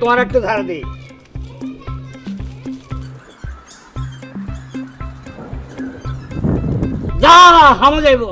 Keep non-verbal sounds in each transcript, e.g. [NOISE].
তোমার একটু ধারা দিই যা হামা যাইব।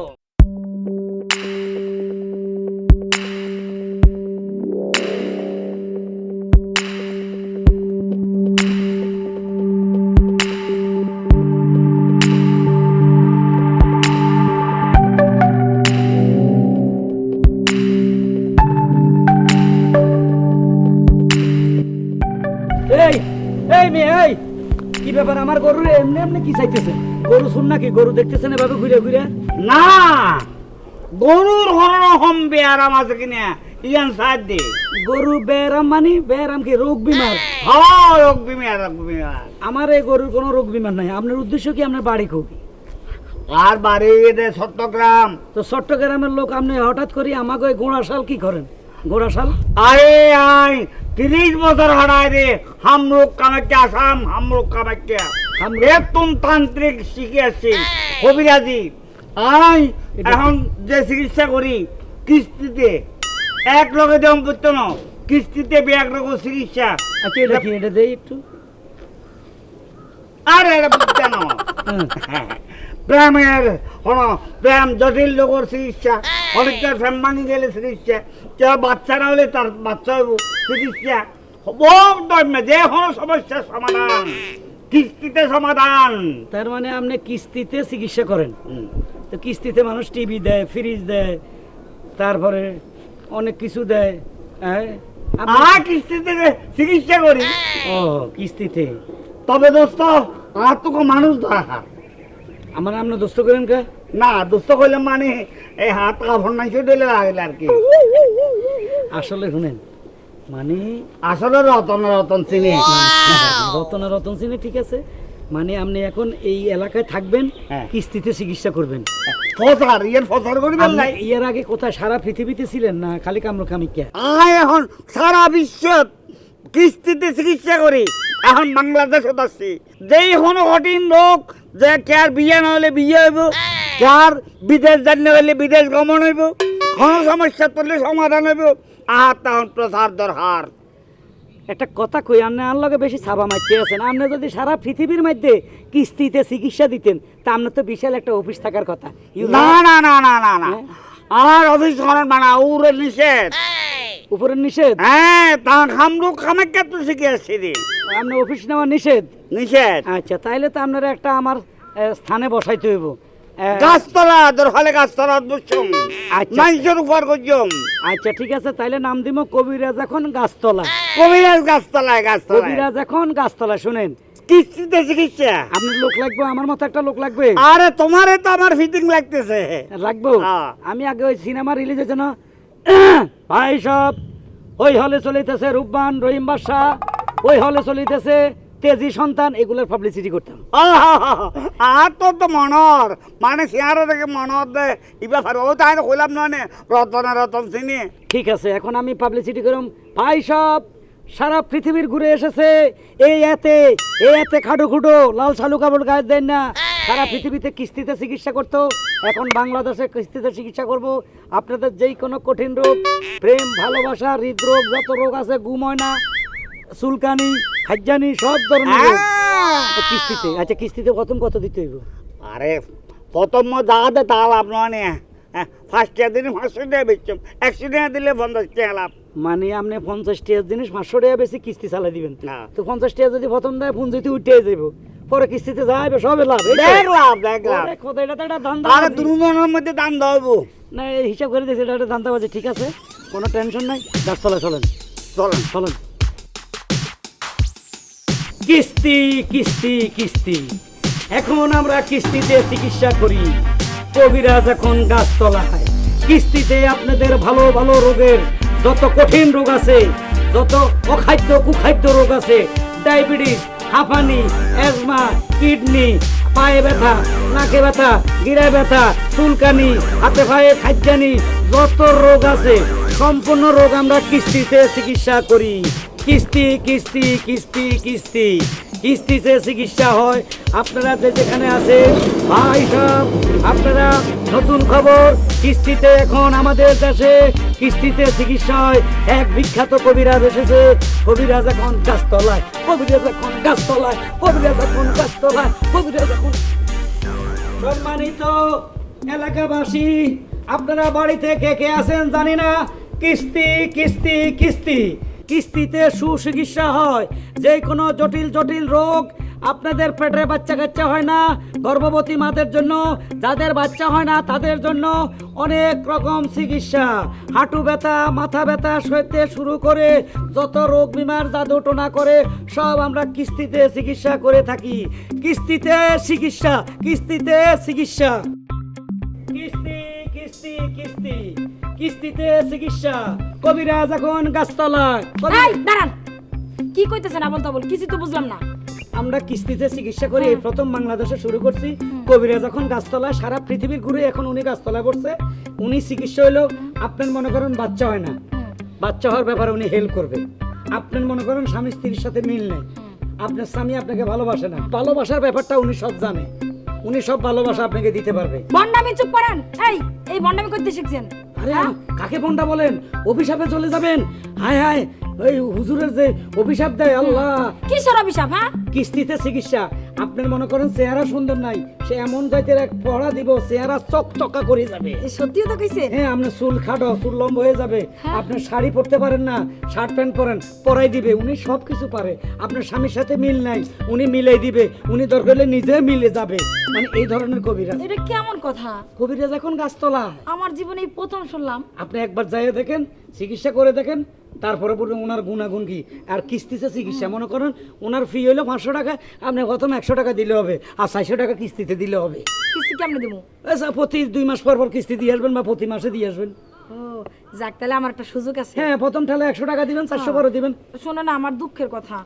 ব্যাপার আমার গরু এমনি এমনি কি চাইতেছে? গরু শুন নাকি? গরু দেখতেছেন এভাবে ঘুরে ঘুরে? না! গরুর বেয়ারাম আছে কিনা ইয়ান সাহায্য দে। গরু বেরাম মানি? বেরাম কি? রোগ বিমার? হ্যাঁ রোগ বিমার রোগ বিমার। আমার এই গরুর কোনো রোগ বিমার নাই। আপনার উদ্দেশ্য কি? আপনার বাড়ি খুব আর বাড়ি দে চট্টগ্রাম। তো চট্টগ্রামের লোক আপনি হঠাৎ করে আমাকে ওই গোড়াশাল কি করেন? গোড়াশাল? আরে আই তিরিশ বছর হারায় রে হামরুক কামাখ্যা আসাম হামরুক কামাখ্যা? একদম তান্ত্রিক শিখে আসছি কবিরাজি। আই এখন যে চিকিৎসা করি কিস্তিতে। এক লগে দেম করতো না কিস্তিতে ব্যাগ রকম চিকিৎসা। আচ্ছা এটা কি এটা দেই একটু। আরে এটা বুঝতে না হ্যাঁ। [LAUGHS] প্রেমের হন প্রেম জটিল লোকের চিকিৎসা অনেকটা প্রেম ভাঙি গেলে চিকিৎসা। কেউ বাচ্চা না হলে তার বাচ্চা হইব চিকিৎসা। যে কোনো সমস্যার সমাধান কিস্তিতে সমাধান। তার মানে আপনি কিস্তিতে চিকিৎসা করেন। তো কিস্তিতে মানুষ টিভি দেয় ফ্রিজ দেয় তারপরে অনেক কিছু দেয় হ্যাঁ? কিস্তিতে চিকিৎসা করি। ও কিস্তিতে। তবে দোস্ত আর তো কোনো মানুষ দরকার আমার আপনার দোস্ত করেন কা? না দোস্ত করলে মানে এই হাত কাপড় নাই দিলে লাগলে আর কি। আসলে শুনেন মানে আসলে রতন রতন চিনি। রতনা রতন সিনে ঠিক আছে। মানে আপনি এখন এই এলাকায় থাকবেন হ্যাঁ। কিস্তিতে চিকিৎসা করবেন। ফসার ইয়ের ফসার করিবেন আপনি নাই? এর আগে কোথায় সারা পৃথিবীতে ছিলেন না খালি কামরু কামিকা আয় এখন সারা বিশ্ব কিস্তিতে চিকিৎসা করি। এখন বাংলাদেশত আছি। যেই হন কঠিন রোগ যে কার বিয়ে না হলে বিয়ে হইব কার বিদেশ জানি হলে বিদেশ গমন হইব কোনো সমস্যা পড়লে সমাধান হইব আর তখন প্রচার দরকার একটা কথা কই আপনি আর লগে বেশি ছাবা মারতে আছেন। আপনি যদি সারা পৃথিবীর মধ্যে কিস্তিতে চিকিৎসা দিতেন তা আপনার তো বিশাল একটা অফিস থাকার কথা। না না না না না না। হ্যাঁ? আমার অফিস করেন মানে উড়ে নিষেধ। উপরের নিষেধ? হ্যাঁ তা খামরুক খামাক্কা তো শিখে আসছি রে আপনি অফিস নেওয়া নিষেধ? নিষেধ? আচ্ছা তাইলে তো আপনার একটা আমার স্থানে বসাইতে হইব। গাছতলা দরকালে গাছতলা বুঝছুম আচ্ছা। মানুষের উপর করছুম আচ্ছা ঠিক আছে তাইলে নাম দিব কবিরাজ এখন গাছতলা। কবিরাজ গাছতলায় গাছতলায়। কবিরাজ এখন গাছতলা শুনেন। কিস্তিতে চিকিৎসা। আপনার লোক লাগবে আমার মতো একটা লোক লাগবে? আরে তোমারে তো আমার ফিটিং লাগতেছে। লাগবো? হ্যাঁ। আমি আগে ওই সিনেমা রিলিজ হয়েছে না ভাই সব ওই হলে চলিতেছে রূপবান রহিম বাদশাহ ওই হলে চলিতেছে তেজি সন্তান এগুলোর পাবলিসিটি করতাম। আর তো তো মনর। মানে সিয়ারে থেকে মনর দে। ইবা ফার ও তাই কইলাম নয় রতন রতন চিনি ঠিক আছে এখন আমি পাবলিসিটি করুম। ভাই সব সারা পৃথিবীর ঘুরে এসেছে। এই এতে এই এতে খাডো খুডো লাল শালু কাপড় গায়ে দেন না। সারা পৃথিবীতে কিস্তিতে চিকিৎসা করতো। এখন বাংলাদেশে কিস্তিতে চিকিৎসা করব। আপনাদের যেই কোনো কঠিন রোগ প্রেম ভালোবাসা হৃদরোগ যত রোগ আছে ঘুম হয় না। চুলকানি খাজ্জানি সব ধরনের রোগ তো কিস্তিতে। আচ্ছা কিস্তিতে প্রথম কত দিতে হইব? আরে প্রথম যা দে তা লাভ নয় ফার্স্ট ইয়ার দিন টাকা বেচছম একশো টাকা দিলে পঞ্চাশ টাকা লাভ। মানে আপনি পঞ্চাশ টাকার জিনিস পাঁচশো টাকা বেশি কিস্তি চালাই দিবেন। তো পঞ্চাশ টাকা যদি প্রথম দেয় ফোন যদি উঠে যাইব। পরে কিস্তিতে যাইবে সবে লাভ এই তো? দেখ লাভ দেখ লাভ। ওরে খোদা, এটা তো একটা আরে। দুজনের মধ্যে দাম দেবো না এই হিসাব করে দিয়েছে এটা একটা ঠিক আছে? কোনো টেনশন নাই। চলেন। চলেন। চলেন। কিস্তি কিস্তি কিস্তি। এখন আমরা কিস্তিতে চিকিৎসা করি। কবিরাজ এখন গাছতলায় কিস্তিতে আপনাদের ভালো ভালো রোগের যত কঠিন রোগ আছে, যত অখাদ্য, কুখাদ্য রোগ আছে, ডায়াবেটিস, হাঁপানি, অ্যাজমা, কিডনি, পায়ে ব্যথা, নাকে ব্যথা গিরায় ব্যথা, চুলকানি, হাতে পায়ে খাদ্যানি, যত রোগ আছে, সম্পূর্ণ রোগ আমরা কিস্তিতে চিকিৎসা করি। কিস্তি কিস্তি কিস্তি কিস্তি। কিস্তিতে চিকিৎসা হয়। আপনারা যে যেখানে আছে ভাই সব আপনারা নতুন খবর, কিস্তিতে এখন আমাদের দেশে কিস্তিতে চিকিৎসা হয়। এক বিখ্যাত কবিরাজ এসেছে। কবিরাজ এখন গাছতলায়, কবিরাজ এখন গাছতলায়, কবিরাজ এখন গাছতলায়, কবিরাজ এখন সম্মানিত এলাকাবাসী, আপনারা বাড়িতে কে কে আছেন জানি না। কিস্তি কিস্তি কিস্তি। কিস্তিতে সুচিকিৎসা হয়। যে কোনো জটিল জটিল রোগ আপনাদের পেটে বাচ্চা কাচ্চা হয় না। গর্ভবতী মাদের জন্য, যাদের বাচ্চা হয় না, তাদের জন্য অনেক রকম চিকিৎসা। হাঁটু ব্যথা, মাথা ব্যথা সইতে শুরু করে যত রোগ বিমার জাদু টোনা করে, সব আমরা কিস্তিতে চিকিৎসা করে থাকি। কিস্তিতে চিকিৎসা কিস্তিতে চিকিৎসা। কিস্তি কিস্তি কিস্তি, কিস্তিতে চিকিৎসা। কবিরাজ এখন গাছতলায়। এই দাঁড়ান। কি কইতেছেন আবল তাবল? কিছু তো বুঝলাম না। আমরা কিস্তিতে চিকিৎসা করি এই প্রথম বাংলাদেশে শুরু করছি। কবিরাজ এখন গাছতলায় সারা পৃথিবীর ঘুরে এখন উনি গাছতলায় পড়ছে। উনি চিকিৎসা আপনার মনে করেন বাচ্চা হয় না। বাচ্চা হওয়ার ব্যাপারে উনি হেল্প করবে। আপনার মনে করেন স্বামী স্ত্রীর সাথে মিল নেই। আপনার স্বামী আপনাকে ভালোবাসে না। ভালোবাসার ব্যাপারটা উনি সব জানে। উনি সব ভালোবাসা আপনাকে দিতে পারবে। বন্ডামি চুপ করেন। এই এই বন্ডামি করতে শিখছেন। আরে কাকে বন্ডা বলেন? অভিশাপে চলে যাবেন? হায় হায় ওই হুজুরের যে অভিশাপ দেয় আল্লাহ। কিসের অভিশাপ হ্যাঁ? কিস্তিতে চিকিৎসা। আপনার মনে করেন চেহারা সুন্দর নাই সে এমন এক পড়া দিব চেহারা চকচকা করে যাবে। এই তো কইছেন হ্যাঁ আপনার চুল খাটো চুল লম্বা হয়ে যাবে। হ্যাঁ। আপনি শাড়ি পরতে পারেন না শার্ট প্যান্ট পরেন পরাই দিবে উনি সব কিছু পারে। আপনার স্বামীর সাথে মিল নাই উনি মিলাই দিবে উনি দরকার হলে নিজে মিলে যাবে। মানে এই ধরনের কবিরাজ। এটা কেমন কথা? কবিরাজ এখন গাছতলা। আমার জীবনে প্রথম শুনলাম। আপনি একবার যাইয়ে দেখেন চিকিৎসা করে দেখেন তারপরে পরে ওনার গুণাগুণ কি? আর কিস্তিতে চিকিৎসা মনে করেন ওনার ফি হলো পাঁচশো টাকা আপনি প্রথম একশো টাকা দিলে হবে আর চারশো টাকা কিস্তিতে দিলে হবে। কিস্তি কেমনে দেবো? আচ্ছা প্রতি দুই মাস পর পর কিস্তি দিয়ে আসবেন বা প্রতি মাসে দিয়ে আসবেন। যাক তাহলে আমার একটা সুযোগ আছে। হ্যাঁ প্রথম ঠালে একশো টাকা দিবেন চারশো করে দিবেন। শোনো না আমার দুঃখের কথা।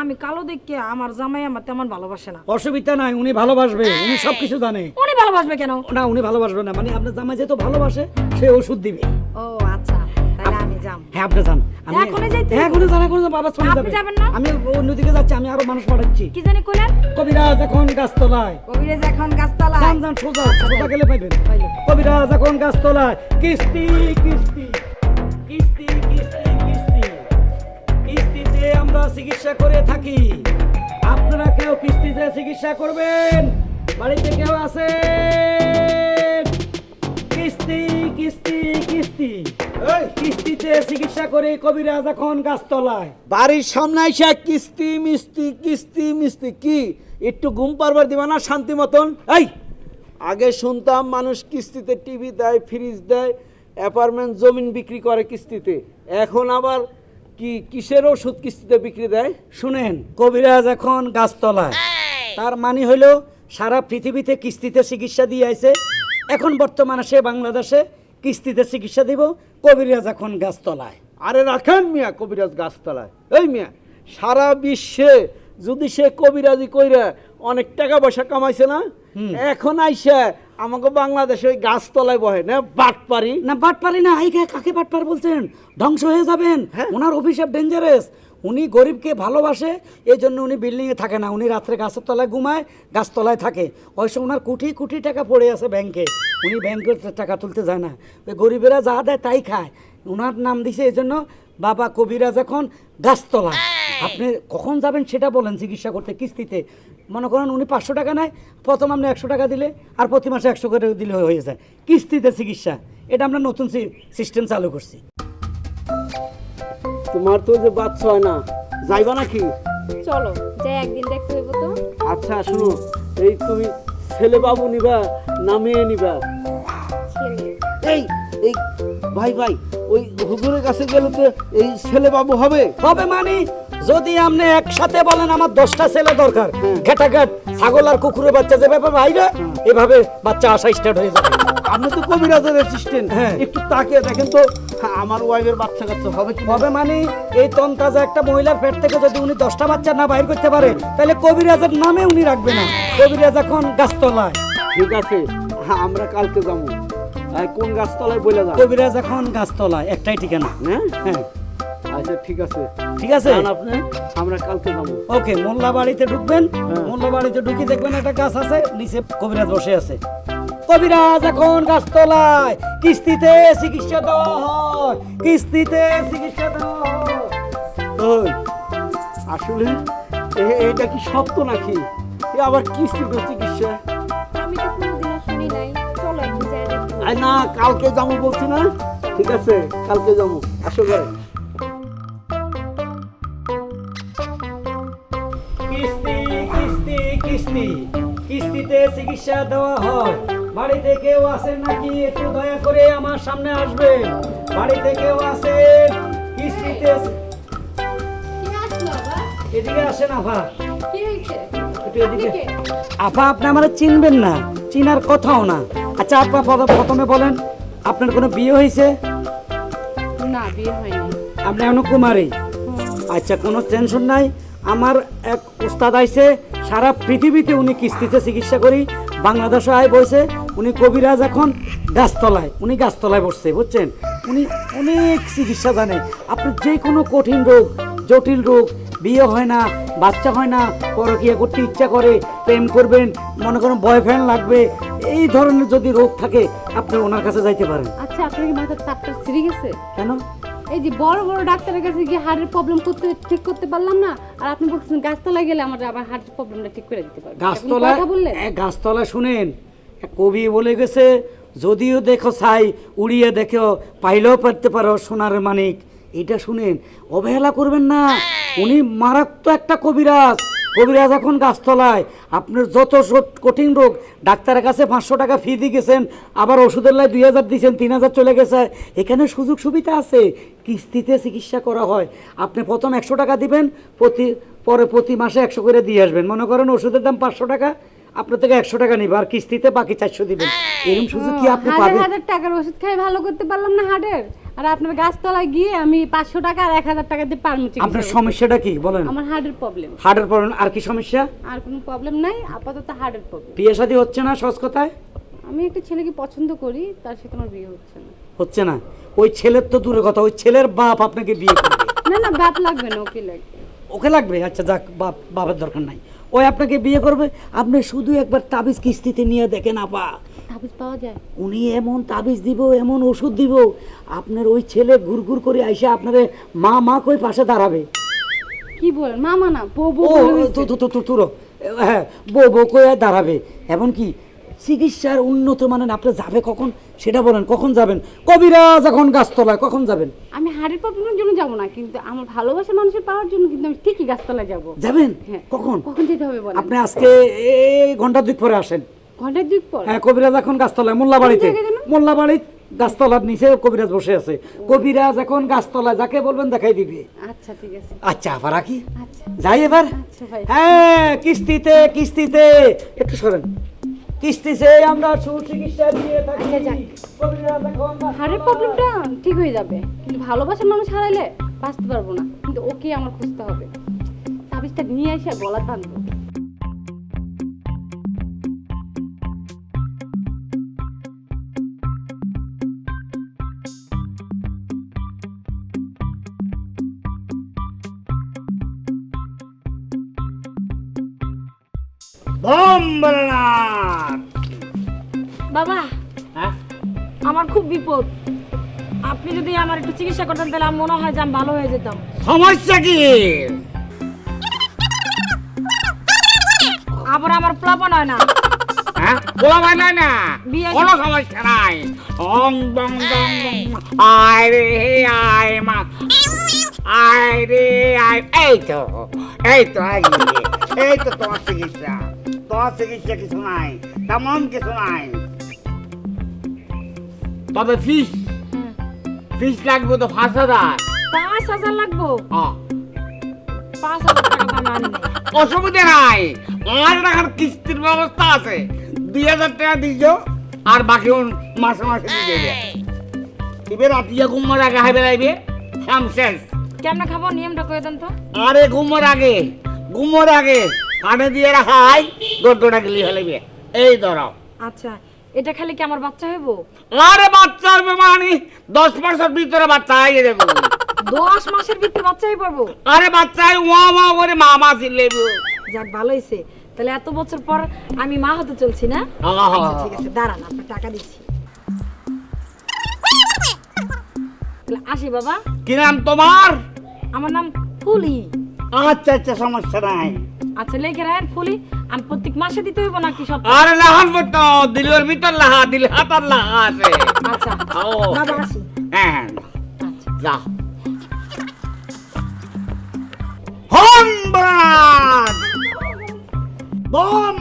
আমি কালো দেখে আমার জামাই আমার তেমন ভালোবাসে না। অসুবিধা নাই উনি ভালোবাসবে উনি সব কিছু জানে। উনি ভালোবাসবে কেন? না উনি ভালোবাসবে না মানে আপনার জামাই যেহেতু ভালোবাসে সে ওষুধ দিবে। ও আমি যাম। হ্যাঁ আপনি যান। আমি এখনই যাইতে হ্যাঁ এখনই যান এখনই বাবা চলে আপনি যাবেন না? আমি অন্যদিকে যাচ্ছি আমি আরও মানুষ পাঠাচ্ছি। কি জানি কইলেন? কবিরাজ এখন গাছতলায়। কবিরাজ এখন গাছতলায়। যান যান সোজা সোজা গেলে পাইবেন। কবিরাজ এখন গাছতলায়। কিস্তি কিস্তি কিস্তি কিস্তি কিস্তি। কিস্তিতে আমরা চিকিৎসা করে থাকি। আপনারা কেউ কিস্তিতে চিকিৎসা করবেন? বাড়িতে কেউ আছেন? কিস্তি কিস্তি কিস্তি। কিস্তিতে চিকিৎসা করে কবিরাজ এখন গাছতলায়। বাড়ির সামনে কিস্তি মিস্তি কিস্তি মিস্তি কি? একটু ঘুম পারবার দিবা না শান্তি মতন? এই আগে শুনতাম মানুষ কিস্তিতে টিভি দেয় ফ্রিজ দেয় অ্যাপার্টমেন্ট জমিন বিক্রি করে কিস্তিতে। এখন আবার কি কিসের ওষুধ কিস্তিতে বিক্রি দেয়? শুনেন কবিরাজ এখন গাছতলায়। তার মানে হলো সারা পৃথিবীতে কিস্তিতে চিকিৎসা দিয়ে আছে এখন বর্তমানে সে বাংলাদেশে কিস্তিতে চিকিৎসা দিব কবিরাজ এখন গাছতলায়। আরে রাখেন মিয়া কবিরাজ গাছতলায়। এই মিয়া সারা বিশ্বে যদি সে কবিরাজি কইরা অনেক টাকা পয়সা কামাইছে না এখন আইসা আমাকে বাংলাদেশে ওই গাছতলায় বহে না বাট পারি না বাটপারি না এই কাকে বাটপার বলছেন? ধ্বংস হয়ে যাবেন। হ্যাঁ। ওনার অভিশাপ ডেঞ্জারাস উনি গরিবকে ভালোবাসে এই জন্য উনি বিল্ডিংয়ে থাকে না। উনি রাত্রে গাছের তলায় ঘুমায়, গাছতলায় থাকে। ওই সময় ওনার কোটি কোটি টাকা পড়ে আছে ব্যাংকে। উনি ব্যাংকের টাকা তুলতে যায় না। ওই গরিবেরা যা দেয় তাই খায়। ওনার নাম দিছে এই জন্য বাবা কবিরাজ এখন গাছতলা। আপনি কখন যাবেন সেটা বলেন চিকিৎসা করতে কিস্তিতে। মনে করেন উনি পাঁচশো টাকা নেয়, প্রথম আপনি একশো টাকা দিলে, আর প্রতি মাসে একশো করে দিলে হয়ে যায়। কিস্তিতে চিকিৎসা। এটা আমরা নতুন সিস্টেম চালু করছি। তোমার তো যে বাচ্চা হয় না যাইবা নাকি? চলো যাই একদিন দেখতে হইব তো। আচ্ছা শুনো এই তুমি ছেলে বাবু নিবা না মেয়ে নিবা এই এই ভাই ভাই ওই হুজুরের কাছে গেলে তো এই ছেলে বাবু হবে। হবে মানে যদি আপনি একসাথে বলেন আমার দশটা ছেলে দরকার ঘেটাঘাট ছাগল আর কুকুরের বাচ্চা যেভাবে বাইরে এভাবে বাচ্চা আসা স্টার্ট হয়ে যাবে। আপনি তো কবিরাজের অ্যাসিস্ট্যান্ট হ্যাঁ। একটু তাকিয়ে দেখেন তো হ্যাঁ, আমার ওয়াইফের বাচ্চা কাচ্চা হবে কি হবে মানে এই তন্তাজা একটা মহিলার পেট থেকে যদি উনি দশটা বাচ্চা না বাইর করতে পারে তাহলে কবিরাজের নামে উনি রাখবে না। কবিরাজ এখন গাছতলায়। ঠিক আছে হ্যাঁ আমরা কালকে যাব। কোন গাছতলায় বলে যান? কবিরাজ এখন গাছতলায় একটাই ঠিকানা। হ্যাঁ হ্যাঁ। আচ্ছা ঠিক আছে। ঠিক আছে? আপনি আমরা কালকে যাব। ওকে মোল্লা বাড়িতে ঢুকবেন হ্যাঁ। মোল্লা বাড়িতে ঢুকি দেখবেন একটা গাছ আছে নিচে কবিরাজ বসে আছে। কবিরাজ এখন গাছতলায়। কিস্তিতে চিকিৎসা দেওয়া হয়। কিস্তিতে চিকিৎসা দেওয়া হয়। আসলে এটা কি সত্য নাকি? আবার কিস্তিতে চিকিৎসা। আমি তো শুনি নাই। চলো না কালকে যাব বলছি না? ঠিক আছে কালকে যাব। আসো করে কিস্তি কিস্তি কিস্তি। কিস্তিতে চিকিৎসা দেওয়া হয়। বাড়িতে কেউ আছেন নাকি? একটু দয়া করে আমার সামনে আসবেন বাড়িতে কেউ আছেন কিস্তিতে এদিকে আসেন আফা আপনি আমার চিনবেন না। চিনার কথাও না। আচ্ছা আপা প্রথমে বলেন আপনার কোনো বিয়ে হয়েছে? না বিয়ে হয়নি। আপনি এখনও কুমারী? আচ্ছা কোনো টেনশন নাই। আমার এক উস্তাদ আইছে সারা পৃথিবীতে উনি কিস্তিতে চিকিৎসা করি। বাংলাদেশে আয় বসে উনি কবিরাজ এখন গাছতলায় উনি গাছতলায় বসছে বুঝছেন? উনি অনেক চিকিৎসা জানে। আপনি যে কোনো কঠিন রোগ জটিল রোগ বিয়ে হয় না বাচ্চা হয় না পরকিয়া করতে ইচ্ছা করে প্রেম করবেন মনে করেন বয়ফ্রেন্ড লাগবে এই ধরনের যদি রোগ থাকে আপনি ওনার কাছে যাইতে পারেন। আচ্ছা আপনার কি মাথার তাপটা ছিঁড়ে গেছে? কেন? এই যে বড় বড় ডাক্তারের কাছে গিয়ে হার্টের প্রবলেম করতে ঠিক করতে পারলাম না আর আপনি বলছেন গাছতলায় গেলে আমার আবার হার্টের প্রবলেমটা ঠিক করে দিতে পারবেন। গাছতলা কথা বললেন? গাছতলা শুনেন কবি বলে গেছে, যদিও দেখো ছাই, উড়িয়ে দেখো পাইলেও পারতে পারো সোনার মানিক। এটা শুনেন, অবহেলা করবেন না। উনি মারাত্মক একটা কবিরাজ। কবিরাজ এখন গাছতলায়। আপনার যত কঠিন রোগ, ডাক্তারের কাছে পাঁচশো টাকা ফি দিয়ে গেছেন, আবার ওষুধের লাই দুই হাজার দিয়েছেন, তিন হাজার চলে গেছে। এখানে সুযোগ সুবিধা আছে। কিস্তিতে চিকিৎসা করা হয়। আপনি প্রথম একশো টাকা দিবেন, প্রতি পরে প্রতি মাসে একশো করে দিয়ে আসবেন। মনে করেন ওষুধের দাম পাঁচশো টাকা আপনার থেকে একশো টাকা নিবে আর কিস্তিতে বাকি চারশো দিবেন। এরকম সুযোগ কি আপনি পাবেন? হাজার টাকার ওষুধ ভালো করতে পারলাম না হার্টের আর আপনার গাছতলায় গিয়ে আমি পাঁচশো টাকা আর এক হাজার টাকা দিয়ে আপনার সমস্যাটা কি বলেন? আমার হার্টের প্রবলেম হার্টের প্রবলেম আর কি সমস্যা? আর কোনো প্রবলেম নাই আপাতত হার্টের প্রবলেম বিয়ে শাদী হচ্ছে না সহজ কথায়? আমি একটা ছেলেকে পছন্দ করি তার সাথে আমার বিয়ে হচ্ছে না। হচ্ছে না। ওই ছেলের তো দূরে কথা ওই ছেলের বাপ আপনাকে বিয়ে করবে। না না বাপ লাগবে না ওকে লাগবে। ওকে লাগবে? আচ্ছা যাক বাপ বাবার দরকার নাই। ওই আপনাকে বিয়ে করবে? আপনি শুধু একবার তাবিজ কিস্তিতে নিয়ে দেখেন আপা। তাবিজ পাওয়া যায়? উনি এমন তাবিজ দিব এমন ওষুধ দিব আপনার ওই ছেলে ঘুরঘুর করে আইসে আপনারে মা মা কই পাশে দাঁড়াবে। কি বলেন মামা না বউ বউ তো তো তো তো হ্যাঁ বউ বউ কই দাঁড়াবে। এমনকি চিকিৎসার উন্নত মানের আপনি যাবে কখন? সেটা বলেন কখন যাবেন? কবিরাজ এখন গাছতলায় কখন যাবেন? আমি হার্টের প্রবলেমের জন্য যাব না কিন্তু আমার ভালোবাসা মানুষের পাওয়ার জন্য কিন্তু আমি ঠিকই গাছতলায় যাব। যাবেন? হ্যাঁ। কখন? কখন যেতে হবে বলেন? আপনি আজকে এই ঘণ্টা দুই পরে আসেন। ঘণ্টা দুই পর? হ্যাঁ কবিরাজ এখন গাছতলায় মোল্লাবাড়িতে? মোল্লাবাড়ি গাছতলার নিচে কবিরাজ বসে আছে। কবিরাজ এখন গাছতলায় যাকে বলবেন দেখাই দিবে। আচ্ছা ঠিক আছে। আচ্ছা আবার রাখি? আচ্ছা। যাই এবার। আচ্ছা হ্যাঁ কিস্তিতে কিস্তিতে। একটু সরেন। কিস্তিতে আমরা সুচিকিৎসা দিয়ে থাকি। আচ্ছা। হার্টের প্রবলেমটা ঠিক হয়ে যাবে। কিন্তু ভালোবাসার মানুষ হারাইলে বাঁচতে পারব না। কিন্তু ওকে আমার খুঁজতে হবে। তাবিজটা নিয়ে এসে গলা বাঁধবো ভোমরানাথ বাবা হ্যাঁ? আমার খুব বিপদ। আপনি যদি আমার একটু চিকিৎসা করতেন তাহলে আমার মনে হয় যে আমি ভালো হয়ে যেতাম। সমস্যা কি? আবার আমার প্লাবন হয় না? হ্যাঁ? বলা না না? বিয়ে- কোনো সমস্যা নাই। অং বং বং বং আয় রে আয় মা। আয় রে আয়। এই তো এই তো আয়। গিয়ে। এই তো তোমার চিকিৎসা। তোমার চিকিৎসা কিছু নাই তেমন কিছু নাই। তবে ফিস ফিস লাগবে তো পাঁচ হাজার। পাঁচ হাজার লাগবো? হ্যাঁ। পাঁচ হাজার টাকা তো অসুবিধা নাই। আমার টাকার কিস্তির ব্যবস্থা আছে। দুই হাজার টাকা দিও আর বাকি মাসে মাসে দিয়ে দেবে এবার রাতিয়া ঘুমার আগে হাইবে লাইবে শেষ কেমনে খাব? নিয়মটা করে দেন তো। আরে ঘুমার আগে ঘুমার আগে কানে দিয়ে রাখা হয় দরদটা গেলি ফেলাইবে এই ধরো। আচ্ছা এটা খালি কি আমার বাচ্চা হইব? আরে বাচ্চা হবে মানে দশ বছর ভিতরে বাচ্চা হয়ে যাবে। দশ মাসের ভিতরে বাচ্চাই পাবো আরে বাচ্চায় ওয়া ওয়া করে মা চিল্লেব যাক ভালো হয়েছে তাহলে এত বছর পর আমি মা হতে চলছি না? আচ্ছা, ঠিক আছে দাঁড়ান আপনার টাকা দিচ্ছি। আসি বাবা। কি নাম তোমার? আমার নাম ফুলি। আচ্ছা আচ্ছা সমস্যা নাই। আচ্ছা লেখে রাখেন ফুলি আমি প্রত্যেক মাসে দিতে হইব নাকি সব? আরে লাহান বলতো দিলের ভিতর লাহা দিল হাতার লাহা আছে। আচ্ছা ও। বাবা আসি। হ্যাঁ আচ্ছা। যা। হম বম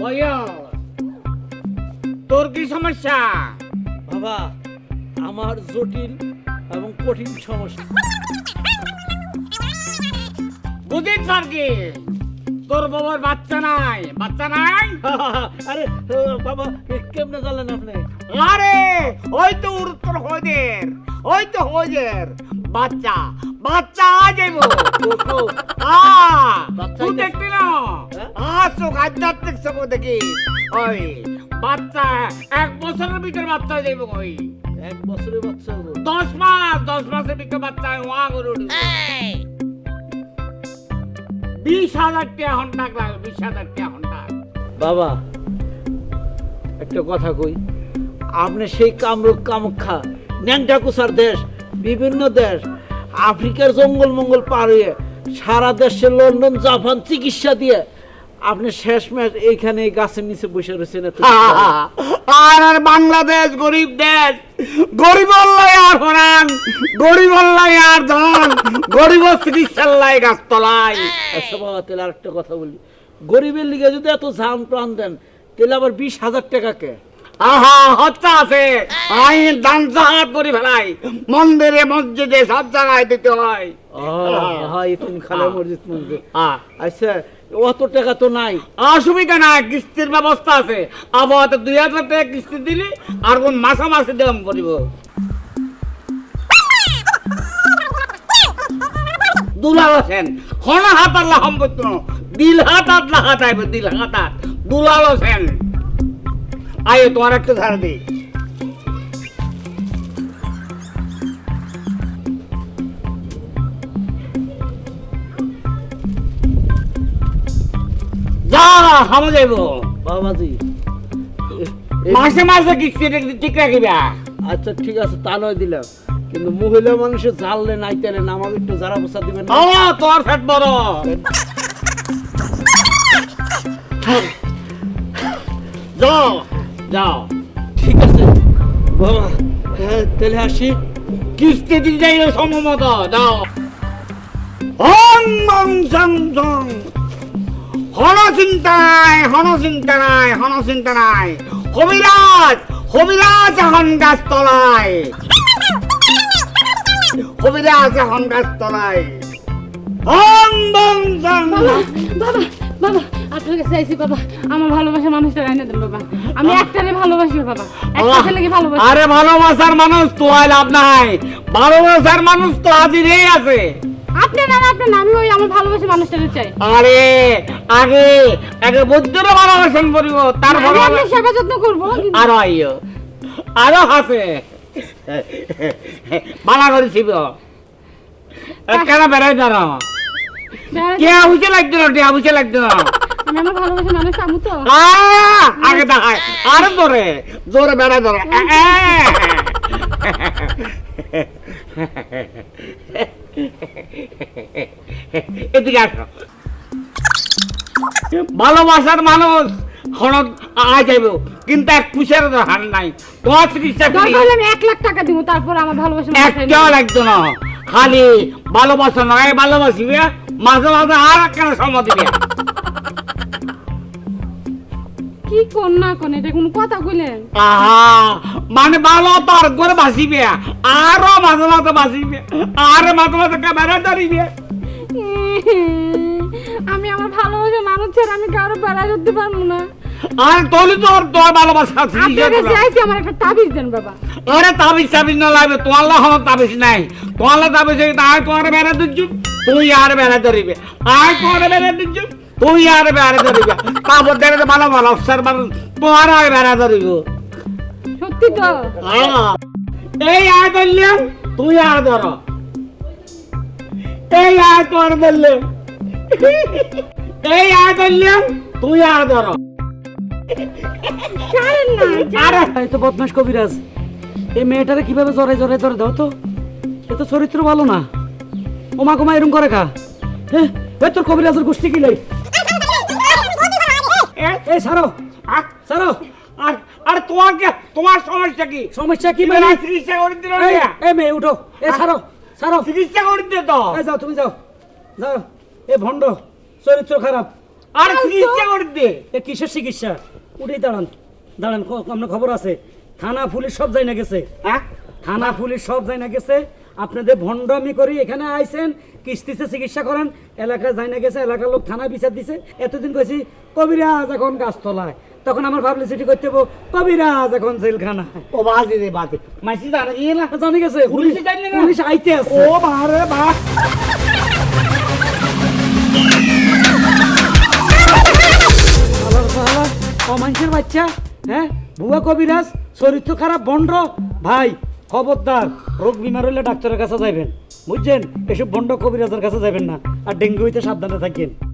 বয়া তোর কি সমস্যা? বাবা আমার জটিল এবং কঠিন সমস্যা। বুঝিস স্যার কি তোর বাবার বাচ্চা নাই। বাচ্চা নাই? [LAUGHS] আরে বাবা কেমনে জানলেন আপনি? আরে ওই তো উত্তর হজের ওই তো হজের। বাচ্চা বাচ্চা আ যাইব আ তুই। দেখলি না? আসো আধ্যাত্মিক সব দেখি। ওই বাচ্চা এক বছরের ভিতর বাচ্চা যাইব ওই এক বছরের বাচ্চা হব। দশ মাস দশ মাসের ভিতর বাচ্চা ওয়া করে উঠবে বিশ হাজার টাকা লাগবে বিশ হাজার টাকা বাবা, একটা কথা কই, আপনি সেই কামরূপ কামাখ্যা ন্যাংটা কুসার দেশ, বিভিন্ন দেশ, আফ্রিকার জঙ্গল মঙ্গল পার হয়ে সারা দেশে লন্ডন, জাপান চিকিৎসা দিয়ে আপনি শেষ ম্যাচ এইখানে এই গাছের নিচে বসে রয়েছেন এত আর আর বাংলাদেশ গরিব দেশ। গরিব আর হরান। গরিব আর ধন। গরিব গাছতলায়। বাবা তাহলে আরেকটা কথা বলি। গরিবের লিগে যদি এত জান প্রাণ দেন তাহলে আবার বিশ হাজার টাকা কে? আহা হত্যা আছে। আই দান জাহাত করে ফেলাই। মন্দিরে মসজিদে সব জায়গায় দিতে হয়। হ্যাঁ তুমি খালে মসজিদ আহ, আচ্ছা অত টাকা তো নাই। অসুবিধা নাই কিস্তির ব্যবস্থা আছে। আবহাওয়া দুই হাজার টাকা কিস্তি দিলি, আর কোন মাসে মাসে দেওয়াম করিব দুলাল হোসেন, হন হাত আল্লাহ সম্পত্তি দিল হাত আল্লাহ দিল হাত দুলাল হোসেন, আয় তোমার একটা ধার দিই হামো যাইব। বাবাজি। মাসে মাসে কিস্তি ঠিক রাখিবা? আচ্ছা ঠিক আছে তা নয় দিলাম। কিন্তু মহিলা মানুষের জানলে নাই তেলে আমাকে একটু যারা বসা দিবেন? ও তোর ফেট বড়। যাও। যাও। ঠিক আছে। বাবা হ্যাঁ তাহলে আসি। কিস্তি দিতে যাই সম্ভবত যাও। হং মং সং সং হন চিন্তা নাই হন চিন্তা নাই হন চিন্তা নাই কবিরাজ কবিরাজ এখন গাছ তলায় কবিরাজ এখন গাছ তলায় হং মং সং বাবা বাবা বাবা আপনার কাছে আইসি বাবা। আমার ভালোবাসা মানুষটা রাইনা দেন বাবা। আমি একটারে ভালোবাসি বাবা। একটা ছেলেকে ভালোবাসি। আরে ভালোবাসার মানুষ তো লাভ নাই। ভালোবাসার মানুষ তো হাজিরই আছে। আপনি না আপনি না আমি ওই আমার ভালোবাসা মানুষটারে চাই আরে আগে আগে বুদ্ধরে ভালোবাসন করিব তার আমি সেবা যত্ন করব আরও আইও আরও হাসে বালা করেছিব কেন বেড়াই দাঁড়াও কে বুঝে লাগতো না টিয়া বুঝে লাগতো না আমি আমার ভালোবাসা মানুষ আমু তো আগে দেখায় আরও জোরে জোরে বেড়াই ধরো এদিকে আসো। ভালোবাসার মানুষ হঠাৎ আ যাইব কিন্তু এক পুষের হার নাই। আমি এক লাখ টাকা দিব তারপর আমার ভালোবাসা একটাও লাগতো না। খালি ভালোবাসা নয় ভালোবাসিবে মাঝে মাঝে আর কেন সময় দিবে। কি কোন না কোন এটা কোনো কথা কইলেন? আহা মানে ভালো তোর করে বাসিবে আরও মাঝে মাঝে বাসিবে আর মাঝে মাঝে ক্যামেরা ধরিবে। আমি আমার ভালোবাসা মানুষ ছাড়া আমি কারও বেড়া করতে পারব না। আর তোলি তোর তোর ভালোবাসা আছে আপনার কাছে আইসি আমার একটা তাবিজ দেন বাবা। আরে তাবিজ তাবিজ না লাগবে তোমার হলো তাবিজ নাই। তোমার তাবিজ আয় তোমার বেড়া দিচ্ছু তুই আর বেড়া ধরিবে আয় তোমার বেড়া দিচ্ছু তুই আর বেড়া ধরিবে? তারপর দেখে ভালো ভালো অফিসার মানুষ। তোমার আর বেড়া ধরিব? সত্যি তো? হ্যাঁ। এই আয় ধরলাম তুই আর ধরো। এই আয় তোর ধরলাম এই আয় ধরলাম তুই আর ধরো। আরে এই তো বদমাস কবিরাজ। এই মেয়েটারে কীভাবে জড়াই জড়াই ধরে দাও তো? এ তো চরিত্র ভালো না। ওমা গোমা এরম করে কা হ্যাঁ তোর কবিরাজের গোষ্ঠী কি লাই? এই সারো। সারো। আর আর তোমার তোমার সমস্যা কি? সমস্যা কি মানে? চিকিৎসা করে দিল এই, মেয়ে উঠো। এ সারো সারো। চিকিৎসা করে দিতে তো? যাও তুমি যাও। যাও। এ ভণ্ড চরিত্র খারাপ। আর চিকিৎসা করে দে। এ কিসের চিকিৎসা? উঠেই দাঁড়ান। দাঁড়ান আপনার খবর আছে। থানা পুলিশ সব যাই না গেছে থানা পুলিশ সব যাই না গেছে। আপনাদের ভণ্ডামি করি এখানে আইছেন কিস্তিতে চিকিৎসা করেন এলাকায় যাই না গেছে এলাকার লোক থানা বিচার দিছে। এতদিন কইছি কবিরাজ এখন গাছতলায়। তখন আমার চিঠি করতে হব কবিরাজ এখন জেলখানায়। ও বাজে রে বাজে। মাসি জানা গিয়ে না? জানি গেছে পুলিশ পুলিশে জানলে না? পুলিশ আইতে আছে। ও বারে বা। অমানুষের বাচ্চা হ্যাঁ? বুয়া কবিরাজ চরিত্র খারাপ বন্ড ভাই খবরদার, রোগ বিমার হইলে ডাক্তারের কাছে যাইবেন। বুঝছেন? এসব বন্ড কবিরাজের কাছে যাবেন না। আর ডেঙ্গু হইতে সাবধানে থাকেন।